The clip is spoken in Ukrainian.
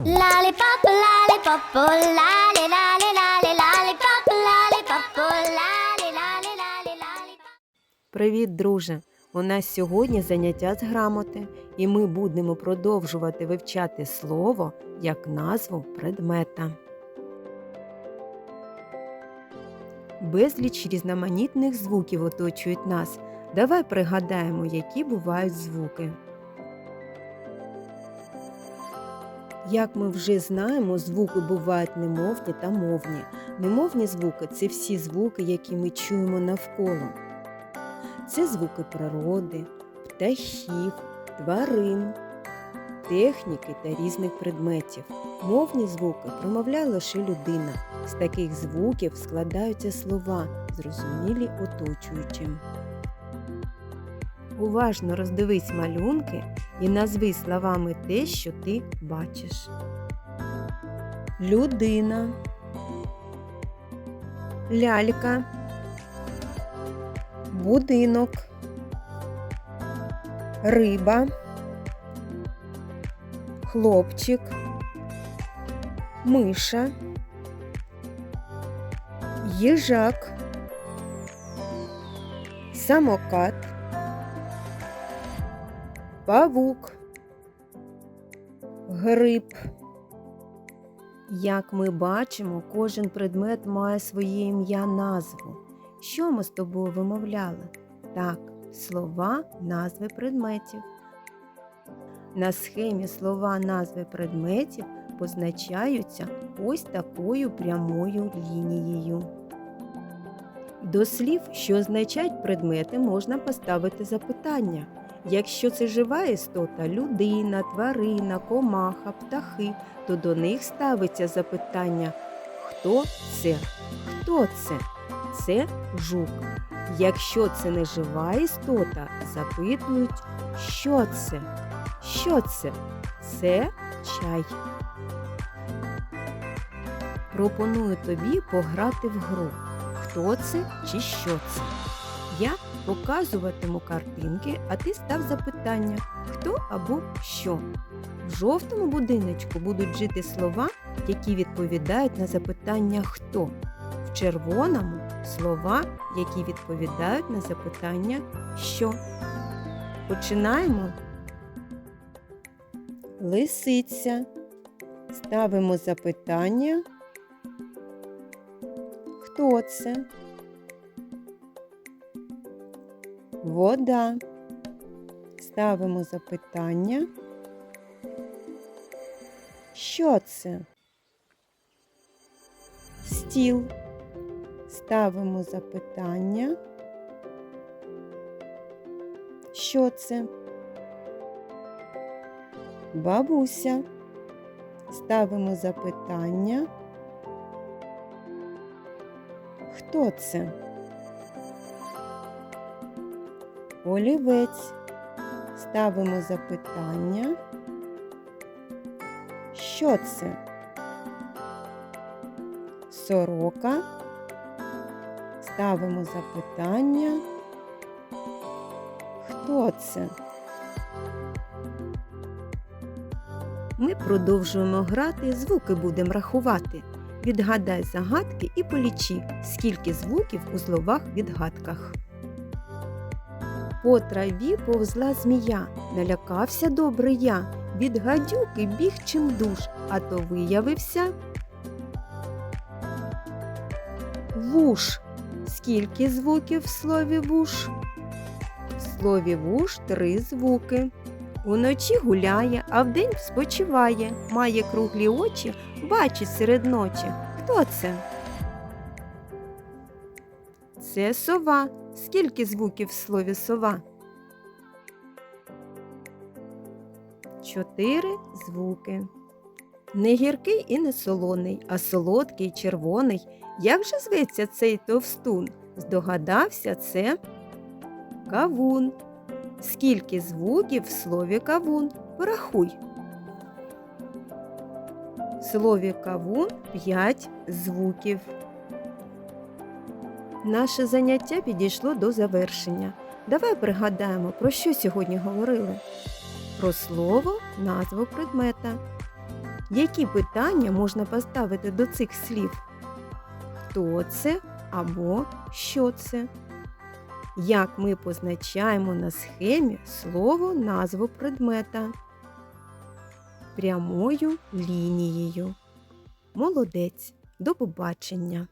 Lollipop, lollipop. Привіт, друже! У нас сьогодні заняття з грамоти, і ми будемо продовжувати вивчати слово як назву предмета. Безліч різноманітних звуків оточують нас. Давай пригадаємо, які бувають звуки. Як ми вже знаємо, звуки бувають немовні та мовні. Немовні звуки це всі звуки, які ми чуємо навколо. Це звуки природи, птахів, тварин, техніки та різних предметів. Мовні звуки промовляє лише людина. З таких звуків складаються слова, зрозумілі оточуючим. Уважно роздивись малюнки і назви словами те, що ти бачиш. Людина, лялька, будинок, риба, хлопчик, миша, їжак, самокат, павук, гриб. Як ми бачимо, кожен предмет має своє ім'я назву. Що ми з тобою вимовляли? Так, слова назви предметів. На схемі слова назви предметів позначаються ось такою прямою лінією. До слів, що означають предмети, можна поставити запитання. Якщо це жива істота, людина, тварина, комаха, птахи, то до них ставиться запитання Хто це? Хто це? Це жук. Якщо це не жива істота, запитують, що це? Що це? Це чай. Пропоную тобі пограти в гру. Хто це чи що це? Я показуватиму картинки, а ти став запитання хто або що. В жовтому будиночку будуть жити слова, які відповідають на запитання хто. В червоному слова, які відповідають на запитання що. Починаємо. Лисиця. Ставимо запитання. Хто це? Вода. Ставимо запитання. Що це? Стіл. Ставимо запитання. Що це? Бабуся. Ставимо запитання. Хто це? Олівець. Ставимо запитання. Що це? Сорока. Ставимо запитання. Хто це? Ми продовжуємо грати, звуки будемо рахувати. Відгадай загадки і полічи, скільки звуків у словах відгадках. По траві повзла змія, налякався добре я, від гадюки біг чим душ, а то виявився. Вуш. Скільки звуків в слові вуш? В слові вуш три звуки. Уночі гуляє, а вдень спочиває, має круглі очі, бачить серед ночі. Хто це? Це сова. Скільки звуків в слові сова? Чотири звуки. Не гіркий і не солоний, а солодкий, червоний. Як же зветься цей товстун? Здогадався, це кавун. Скільки звуків в слові кавун? Порахуй. В слові кавун п'ять звуків. Наше заняття підійшло до завершення. Давай пригадаємо, про що сьогодні говорили. Про слово, назву предмета. Які питання можна поставити до цих слів? Хто це або що це? Як ми позначаємо на схемі слово назву предмета? Прямою лінією. Молодець. До побачення!